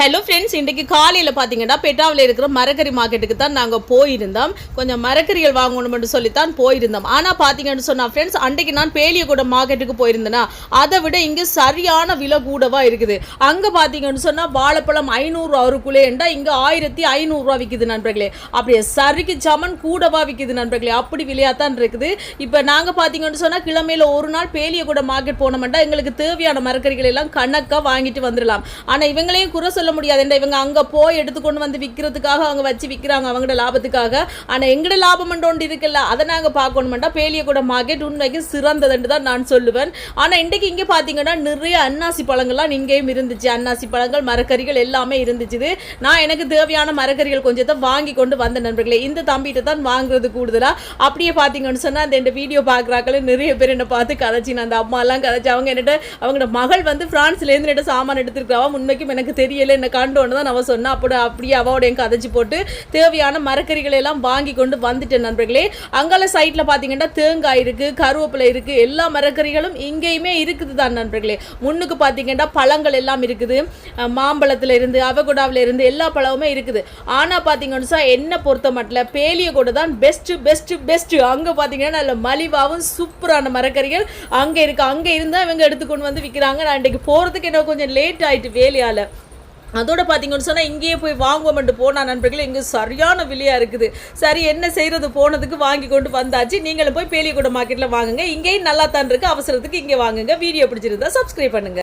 Hello friends இன்றைக்கு காலையில் பார்த்தீங்கன்னா பெட்டாவில் இருக்கிற மரக்கறி மார்க்கெட்டுக்கு தான் நாங்கள் போயிருந்தோம். கொஞ்சம் மரக்கறிகள் வாங்கணும்னு சொல்லித்தான் போயிருந்தோம். ஆனால் பார்த்தீங்கன்னு சொன்னால் ஃப்ரெண்ட்ஸ் அன்றைக்கு நான் பேலியக்கூட மார்க்கெட்டுக்கு போயிருந்தேன்னா அதை விட இங்கே சரியான விலை கூடவா இருக்குது. அங்கே பார்த்தீங்கன்னு சொன்னால் வாழைப்பழம் ஐநூறுரூவா அவருக்குள்ளே என்றால் இங்கே ஆயிரத்தி ஐநூறுரூவா விற்கிது நண்பர்களே. அப்படியே சரிக்கு சமன் கூடவா விற்கிது நண்பர்களே. அப்படி விலையாக தான் இருக்குது. இப்போ நாங்கள் பார்த்தீங்கன்னு சொன்னால் கிழமையில் ஒரு நாள் பேலியக்கூட மார்க்கெட் போனோம்னா எங்களுக்கு தேவையான மரக்கறிகள் எல்லாம் கணக்காக வாங்கிட்டு வந்துடலாம் ஆனால் இவங்களையும் குறை சொல்ல முடியாது என்ன இவங்க அங்கே போய் எடுத்துக்கொண்டு வந்து விற்கிறதுக்காக அவங்க வச்சு விற்கிறாங்க அவங்களோட லாபத்துக்காக. ஆனால் எங்களோட லாபம் ஒன்று இருக்குல்ல அதை நாங்கள் பார்க்கணுமெண்டா? பேலியக்கூட மார்க்கெட் உண்மைக்கு சிறந்ததுன்னு தான் நான் சொல்லுவேன். ஆனால் இன்றைக்கு இங்கே பார்த்தீங்கன்னா நிறைய அன்னாசி பழங்கள்லாம் இங்கேயும் இருந்துச்சு. அன்னாசி பழங்கள் மரக்கறிகள் எல்லாமே இருந்துச்சு நான் எனக்கு தேவையான மரக்கறிகள் கொஞ்சத்தை வாங்கி கொண்டு வந்த நண்பர்களே. இந்த தம்பிகிட்ட தான் வாங்குறது கூடுதலாக அப்படியே பார்த்தீங்கன்னு சொன்னால் அந்த இந்த வீடியோ பார்க்குறாக்களே நிறைய பேர் என்னை பார்த்து கதைச்சி நான் அந்த அம்மாலாம் கதைச்சு அவங்க என்னட்ட அவங்களோட மகள் வந்து ஃப்ரான்ஸ்லேருந்து என்னட்ட சாமான் எடுத்துருக்காவா உண்மைக்கும் எனக்கு தெரியலை என்னை கண்டோன்னு தான் அவன் சொன்னா. அப்படி அப்படியே அவளோட என் கதைச்சு போட்டு தேவையான மரக்கறிகளை எல்லாம் வாங்கி கொண்டு வந்துட்டேன் நண்பர்களே. அங்கால சைட்டில் பார்த்தீங்கன்னா தேங்காய் இருக்குது கருவேப்பிலை இருக்குது எல்லா மரக்கறிகளும் இங்கேயுமே இருக்குது தான் நண்பர்களே. முன்னுக்கு பார்த்தீங்கன்னா பழங்கள் எல்லாம் இருக்குது. அஹ் மாம்பழத்துல இருந்து அவகுடாவில் இருந்து எல்லா பழமுமே இருக்குது. ஆனால் பார்த்தீங்கன்னா சொன்னா என்னை பொறுத்த மட்டும் பேலிய கூட தான் பெஸ்ட்டு பெஸ்ட்டு பெஸ்ட்டு அங்கே பார்த்தீங்கன்னா நல்ல மலிவாகவும் சூப்பரான மரக்கறிகள் அங்கே இருக்கு. அங்கே இருந்தால் இவங்க எடுத்துக்கொண்டு வந்து விற்கிறாங்க நான் இன்றைக்கு போகிறதுக்கு என்ன கொஞ்சம் லேட் ஆயிட்டு வேலையால். அதோட பார்த்தீங்கன்னு சொன்னால் இங்கேயே போய் வாங்குவோம்ட்டு போனால் நண்பர்கள். இங்கே சரியான விலையாக இருக்குது. சரி என்ன செய்கிறது போனதுக்கு வாங்கி கொண்டு வந்தாச்சு. நீங்களும் போய் பேலியக்கூட மார்க்கெட்டில் வாங்குங்க. இங்கேயும் நல்லா தான் இருக்குது அவசரத்துக்கு இங்கே வாங்குங்க. வீடியோ பிடிச்சிருந்தா சப்ஸ்கிரைப் பண்ணுங்க.